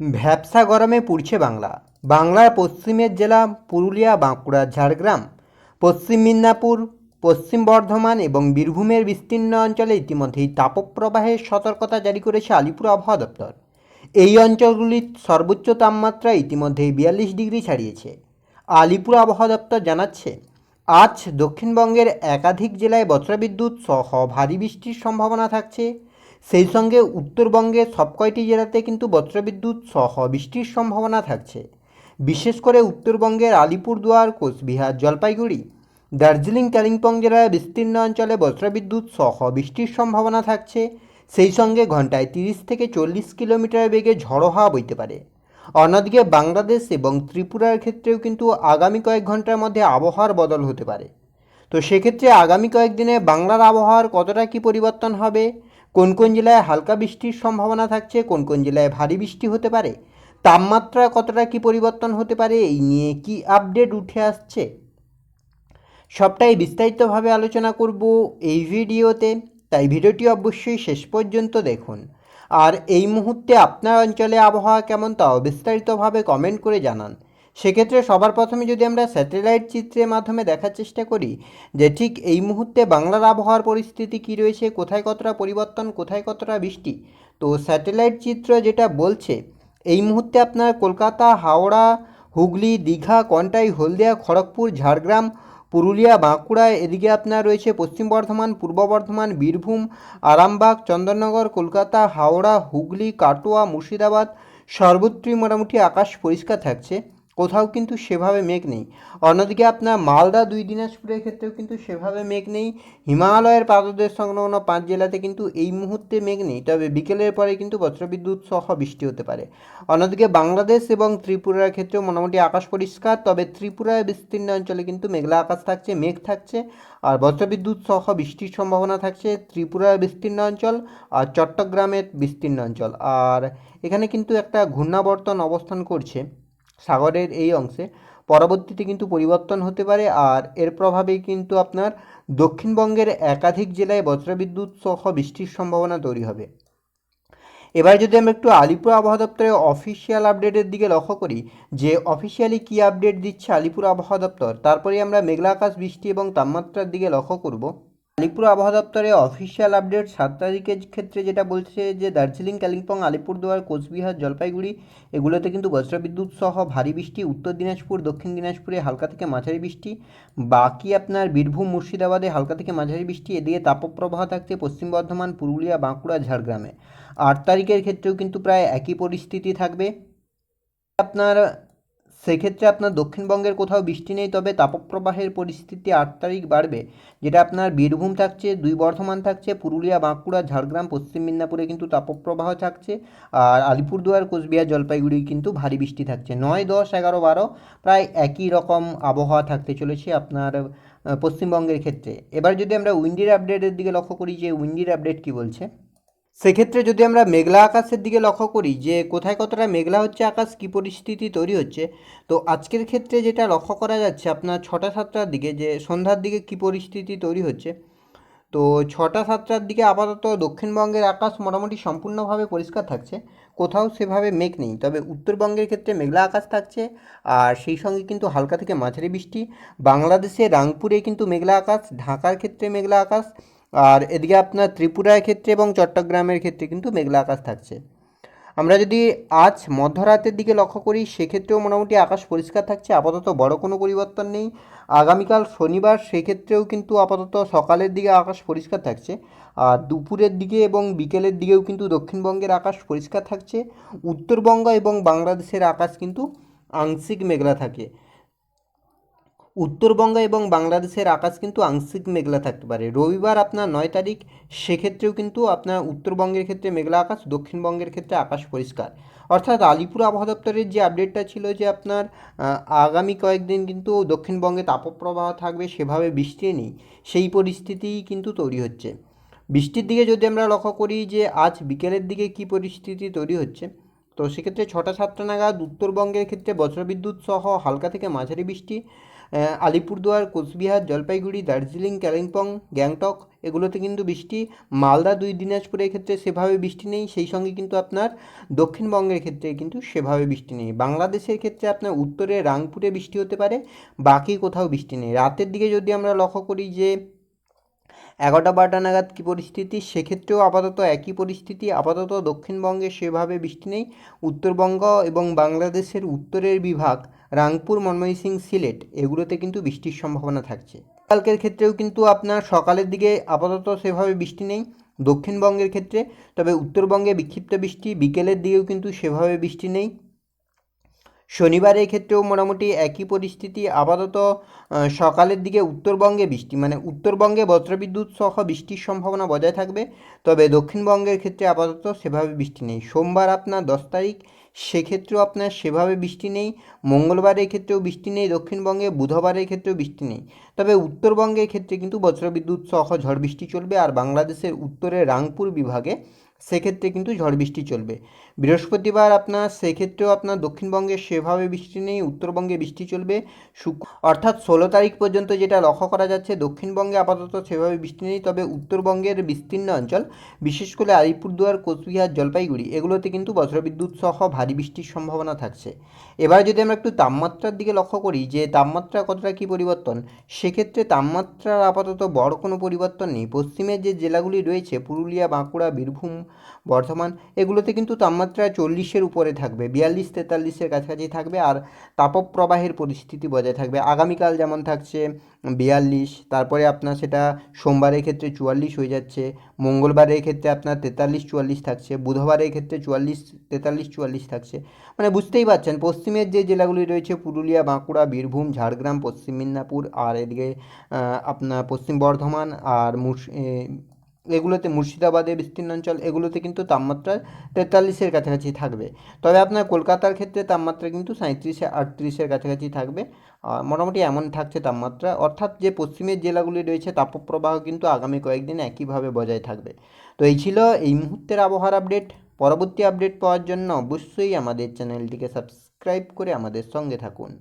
ভ্যাবসা গরমে পুড়ছে বাংলা। বাংলার পশ্চিমের জেলা পুরুলিয়া, বাঁকুড়া, ঝাড়গ্রাম। পশ্চিম মিদনাপুর, পশ্চিম বর্ধমান এবং বীরভূমের বিস্তীর্ণ অঞ্চলে ইতিমধ্যেই তাপপ্রবাহের সতর্কতা জারি করেছে আলিপুর আবহাওয়া দপ্তর। এই অঞ্চলগুলির সর্বোচ্চ তাপমাত্রা ইতিমধ্যেই বিয়াল্লিশ ডিগ্রি ছাড়িয়েছে। আলিপুর আবহাওয়া দপ্তর জানাচ্ছে, আজ দক্ষিণবঙ্গের একাধিক জেলায় বজ্রবিদ্যুৎ সহ ভারী বৃষ্টির সম্ভাবনা থাকছে। সেই সঙ্গে উত্তরবঙ্গের সব কয়টি জেলাতে কিন্তু বজ্রবিদ্যুৎ সহ বৃষ্টির সম্ভাবনা থাকছে। বিশেষ করে উত্তরবঙ্গের আলিপুরদুয়ার, কোচবিহার, জলপাইগুড়ি, দার্জিলিং, কালিম্পং জেলার বিস্তীর্ণ অঞ্চলে বজ্রবিদ্যুৎ সহ বৃষ্টির সম্ভাবনা থাকছে। সেই সঙ্গে ঘন্টায় তিরিশ থেকে চল্লিশ কিলোমিটার বেগে ঝড়ো হাওয়া বইতে পারে। অন্যদিকে বাংলাদেশ এবং ত্রিপুরার ক্ষেত্রেও কিন্তু আগামী কয়েক ঘণ্টার মধ্যে আবহাওয়ার বদল হতে পারে। তো সেক্ষেত্রে আগামী কয়েকদিনে বাংলার আবহাওয়ার কতটা কী পরিবর্তন হবে? কোন কোন জেলায় হালকা বৃষ্টির সম্ভাবনা থাকছে, কোন কোন জেলায় ভারী বৃষ্টি হতে পারে, তাপমাত্রা কতটা কি পরিবর্তন হতে পারে, এই নিয়ে কি আপডেট উঠে আসছে? সবটাই বিস্তারিতভাবে আলোচনা করব এই ভিডিওতে, তাই ভিডিওটি অবশ্যই শেষ পর্যন্ত দেখুন। আর এই মুহূর্তে আপনার অঞ্চলে আবহাওয়া কেমন, তাও বিস্তারিতভাবে কমেন্ট করে জানান। সেক্ষেত্রে সবার প্রথমে যদি আমরা স্যাটেলাইট চিত্রের মাধ্যমে দেখার চেষ্টা করি যে ঠিক এই মুহূর্তে বাংলার আবহাওয়ার পরিস্থিতি কী রয়েছে, কোথায় কতটা পরিবর্তন, কোথায় কতটা বৃষ্টি, তো স্যাটেলাইট চিত্র যেটা বলছে, এই মুহূর্তে আপনার কলকাতা, হাওড়া, হুগলি, দীঘা, কন্টাই, হলদিয়া, খড়গপুর, ঝাড়গ্রাম, পুরুলিয়া, বাঁকুড়া, এদিকে আপনার রয়েছে পশ্চিম বর্ধমান, পূর্ব বর্ধমান, বীরভূম, আরামবাগ, চন্দননগর, কলকাতা, হাওড়া, হুগলি, কাটোয়া, মুর্শিদাবাদ, সর্বত্রই মোটামুটি আকাশ পরিষ্কার থাকছে। কোথাও কিন্তু সেভাবে মেঘ নেই। অন্যদিকে আপনার মালদা, দুই দিনাজপুরের ক্ষেত্রেও কিন্তু সেভাবে মেঘ নেই। হিমালয়ের পাদদেশ সংলগ্ন পাঁচ জেলাতে কিন্তু এই মুহূর্তে মেঘ নেই, তবে বিকেলের পরে কিন্তু বজ্রবিদ্যুৎ সহ বৃষ্টি হতে পারে। অন্যদিকে বাংলাদেশ এবং ত্রিপুরার ক্ষেত্রেও মোটামুটি আকাশ পরিষ্কার, তবে ত্রিপুরার বিস্তীর্ণ অঞ্চলে কিন্তু মেঘলা আকাশ থাকছে, মেঘ থাকছে, আর বজ্রবিদ্যুৎ সহ বৃষ্টির সম্ভাবনা থাকছে ত্রিপুরার বিস্তীর্ণ অঞ্চল আর চট্টগ্রামের বিস্তীর্ণ অঞ্চল। আর এখানে কিন্তু একটা ঘূর্ণাবর্তন অবস্থান করছে। সাগরের এই অংশে। পরবর্তীতে কিন্তু পরিবর্তন হতে পারে আর এর প্রভাবেই কিন্তু আপনার দক্ষিণবঙ্গের একাধিক জেলায় বজ্রবিদ্যুৎ সহ বৃষ্টির সম্ভাবনা তৈরি হবে। এবার যদি আমরা একটু আলিপুর আবহাওয়া দপ্তরের অফিসিয়াল আপডেটের দিকে লক্ষ্য করি, যে অফিসিয়ালি কী আপডেট দিচ্ছে আলিপুর আবহাওয়া দপ্তর তারপরে আমরা মেঘলা আকাশ, বৃষ্টি এবং তাপমাত্রার দিকে লক্ষ্য করব। আলিপুর আবহাওয়া দপ্তরের অফিসিয়াল আপডেট সাত তারিখের ক্ষেত্রে যেটা বলছে যে দার্জিলিং, কালিম্পং, আলিপুরদুয়ার, কোচবিহার, জলপাইগুড়ি এগুলোতে কিন্তু বজ্রবিদ্যুৎ সহ ভারী বৃষ্টি, উত্তর দিনাজপুর, দক্ষিণ দিনাজপুরে হালকা থেকে মাঝারি বৃষ্টি, বাকি আপনার বীরভূম, মুর্শিদাবাদে হালকা থেকে মাঝারি বৃষ্টি, এদিকে তাপপ্রবাহ থাকছে পশ্চিম বর্ধমান, পুরুলিয়া, বাঁকুড়া, ঝাড়গ্রামে। আট তারিখের ক্ষেত্রেও কিন্তু প্রায় একই পরিস্থিতি থাকবে। আপনার সেক্ষেত্রে আপনার দক্ষিণবঙ্গের কোথাও বৃষ্টি নেই, তবে তাপপ্রবাহের পরিস্থিতি আট তারিখ বাড়বে, যেটা আপনার বীরভূম থাকছে, দুই বর্ধমান থাকছে, পুরুলিয়া, বাঁকুড়া, ঝাড়গ্রাম, পশ্চিম মিদনাপুরে কিন্তু তাপপ্রবাহ থাকছে, আর আলিপুরদুয়ার, কোচবিহার জলপাইগুড়ি কিন্তু ভারী বৃষ্টি থাকছে। নয়, দশ, এগারো, বারো প্রায় একই রকম আবহাওয়া থাকতে চলেছে আপনার পশ্চিমবঙ্গের ক্ষেত্রে। এবার যদি আমরা উইন্ডির আপডেটের দিকে লক্ষ্য করি, যে উইন্ডির আপডেট কী বলছে? সেক্ষেত্রে যদি আমরা মেঘলা আকাশের দিকে লক্ষ্য করি যে কোথায় কতটা মেঘলা হচ্ছে, আকাশ কী পরিস্থিতি তৈরি হচ্ছে, তো আজকের ক্ষেত্রে যেটা লক্ষ্য করা যাচ্ছে আপনার ছটা সাতটার দিকে যে সন্ধ্যার দিকে কী পরিস্থিতি তৈরি হচ্ছে, তো ছটা সাতটার দিকে আপাতত দক্ষিণবঙ্গের আকাশ মোটামুটি সম্পূর্ণভাবে পরিষ্কার থাকছে, কোথাও সেভাবে মেঘ নেই, তবে উত্তরবঙ্গের ক্ষেত্রে মেঘলা আকাশ থাকছে, আর সেই সঙ্গে কিন্তু হালকা থেকে মাঝারি বৃষ্টি বাংলাদেশের রাংপুরে কিন্তু মেঘলা আকাশ, ঢাকার ক্ষেত্রে মেঘলা আকাশ আর এদিকে আপনার ত্রিপুরার ক্ষেত্রে এবং চট্টগ্রামের ক্ষেত্রে কিন্তু মেঘলা আকাশ থাকছে। আমরা যদি আজ মধ্যরাতের দিকে লক্ষ্য করি, সেক্ষেত্রেও মোটামুটি আকাশ পরিষ্কার থাকছে, আপাতত বড় কোনো পরিবর্তন নেই। আগামীকাল শনিবার সেক্ষেত্রেও কিন্তু আপাতত সকালের দিকে আকাশ পরিষ্কার থাকছে, আর দুপুরের দিকে এবং বিকেলের দিকেও কিন্তু দক্ষিণবঙ্গের আকাশ পরিষ্কার থাকছে। উত্তরবঙ্গ এবং বাংলাদেশের আকাশ কিন্তু আংশিক মেঘলা থাকে। উত্তরবঙ্গ এবং বাংলাদেশের আকাশ কিন্তু আংশিক মেঘলা থাকতে পারে। রবিবার আপনার নয় তারিখ, সেক্ষেত্রেও কিন্তু আপনার উত্তরবঙ্গের ক্ষেত্রে মেঘলা আকাশ, দক্ষিণবঙ্গের ক্ষেত্রে আকাশ পরিষ্কার। অর্থাৎ আলিপুর আবহাওয়া দপ্তরের যে আপডেটটা ছিল যে আপনার আগামী কয়েকদিন কিন্তু দক্ষিণবঙ্গে তাপপ্রবাহ থাকবে, সেভাবে বৃষ্টি নেই, সেই পরিস্থিতিই কিন্তু তৈরি হচ্ছে। বৃষ্টির দিকে যদি আমরা লক্ষ্য করি যে আজ বিকেলের দিকে কী পরিস্থিতি তৈরি হচ্ছে, তো সেক্ষেত্রে ছটা সাতটা নাগাদ উত্তরবঙ্গের ক্ষেত্রে বজ্রবিদ্যুৎ সহ হালকা থেকে মাঝারি বৃষ্টি আলিপুরদুয়ার, কোচবিহার, জলপাইগুড়ি, দার্জিলিং কালিম্পং গ্যাংটক, এগুলোতে কিন্তু বৃষ্টি। মালদা দুই, দিনাজপুরের ক্ষেত্রে সেভাবে বৃষ্টি নেই, সেই সঙ্গে কিন্তু আপনার দক্ষিণবঙ্গের ক্ষেত্রে কিন্তু সেভাবে বৃষ্টি নেই। বাংলাদেশের ক্ষেত্রে আপনার উত্তরে, রাংপুরে বৃষ্টি হতে পারে, বাকি কোথাও বৃষ্টি নেই। রাতের দিকে যদি আমরা লক্ষ্য করি যে এগারোটা বারোটা নাগাদ কী পরিস্থিতি? সেক্ষেত্রেও আপাতত একই পরিস্থিতি। আপাতত দক্ষিণবঙ্গে সেভাবে বৃষ্টি নেই। উত্তরবঙ্গ এবং বাংলাদেশের উত্তরের বিভাগ, রাংপুর ময়মনসিং সিলেট, এগুলোতে কিন্তু বৃষ্টির সম্ভাবনা থাকছে। কালকের ক্ষেত্রেও কিন্তু আপনার সকালের দিকে আপাতত সেভাবে বৃষ্টি নেই দক্ষিণবঙ্গের ক্ষেত্রে। তবে উত্তরবঙ্গে বিক্ষিপ্ত বৃষ্টি, বিকেলের দিকেও কিন্তু সেভাবে বৃষ্টি নেই। শনিবারের ক্ষেত্রেও মোটামুটি একই পরিস্থিতি। আপাতত সকালের দিকে উত্তরবঙ্গে বৃষ্টি মানে উত্তরবঙ্গে বজ্রবিদ্যুৎ সহ বৃষ্টির সম্ভাবনা বজায় থাকবে। তবে দক্ষিণবঙ্গের ক্ষেত্রে আপাতত সেভাবে বৃষ্টি নেই। সোমবার আপনার দশ তারিখ, সেক্ষেত্রেও আপনার সেভাবে বৃষ্টি নেই। মঙ্গলবারের ক্ষেত্রেও বৃষ্টি নেই। দক্ষিণবঙ্গে বুধবারের ক্ষেত্রেও বৃষ্টি নেই। তবে উত্তরবঙ্গের ক্ষেত্রে কিন্তু বজ্রবিদ্যুৎ সহ ঝড় বৃষ্টি চলবে। আর বাংলাদেশের উত্তরে রাংপুর বিভাগে সেক্ষেত্রে কিন্তু ঝড় বৃষ্টি চলবে। বৃহস্পতিবার আপনার, সেক্ষেত্রেও আপনার দক্ষিণবঙ্গে সেভাবে বৃষ্টি নেই, উত্তরবঙ্গে বৃষ্টি চলবে। শুক অর্থাৎ ষোলো তারিখ পর্যন্ত যেটা লক্ষ্য করা যাচ্ছে, দক্ষিণবঙ্গে আপাতত সেভাবে বৃষ্টি নেই। তবে উত্তরবঙ্গের বিস্তীর্ণ অঞ্চল, বিশেষ করে আলিপুরদুয়ার, কোচবিহার, জলপাইগুড়ি, এগুলোতে কিন্তু বজ্রবিদ্যুৎ সহ ভারী বৃষ্টির সম্ভাবনা থাকছে। এবার যদি আমরা একটু তাপমাত্রার দিকে লক্ষ্য করি, যে তাপমাত্রা কতটা কী পরিবর্তন, সেক্ষেত্রে তাপমাত্রার আপাতত বড় কোনো পরিবর্তন নেই। পশ্চিমের যে জেলাগুলি রয়েছে, পুরুলিয়া, বাঁকুড়া, বীরভূম বর্ধমান, এগুলোতে কিন্তু তাপমাত্রা চল্লিশের উপরে থাকবে, বিয়াল্লিশ, তেতাল্লিশের কাছাকাছি থাকবে আর তাপপ্রবাহের পরিস্থিতি বজায় থাকবে। আগামীকাল যেমন থাকছে বিয়াল্লিশ, তারপরে আপনার সেটা সোমবারের ক্ষেত্রে চুয়াল্লিশ হয়ে যাচ্ছে, মঙ্গলবারের ক্ষেত্রে আপনার তেতাল্লিশ, চুয়াল্লিশ থাকছে, বুধবারের ক্ষেত্রে চুয়াল্লিশ, তেতাল্লিশ, চুয়াল্লিশ থাকছে। মানে বুঝতেই পারছেন, পশ্চিমের যে জেলাগুলি রয়েছে, পুরুলিয়া, বাঁকুড়া, বীরভূম, ঝাড়গ্রাম, পশ্চিম মেদিনীপুর, আর এদিকে আপনার পশ্চিম বর্ধমান আর মুর্শ এগুলোতে মুর্শিদাবাদে বিস্তীর্ণ অঞ্চল এগুলোতে কিন্তু তাপমাত্রা তেতাল্লিশের কাছাকাছি থাকবে। তবে আপনার কলকাতার ক্ষেত্রে তাপমাত্রা কিন্তু সাঁত্রিশে আটত্রিশের কাছাকাছি থাকবে। মোটামুটি এমন থাকছে তাপমাত্রা। অর্থাৎ যে পশ্চিমের জেলাগুলি রয়েছে, তাপপ্রবাহ কিন্তু আগামী কয়েকদিন একইভাবে বজায় থাকবে। তো এই ছিল এই মুহূর্তের আবহাওয়ার আপডেট। পরবর্তী আপডেট পাওয়ার জন্য অবশ্যই আমাদের চ্যানেলটিকে সাবস্ক্রাইব করে আমাদের সঙ্গে থাকুন।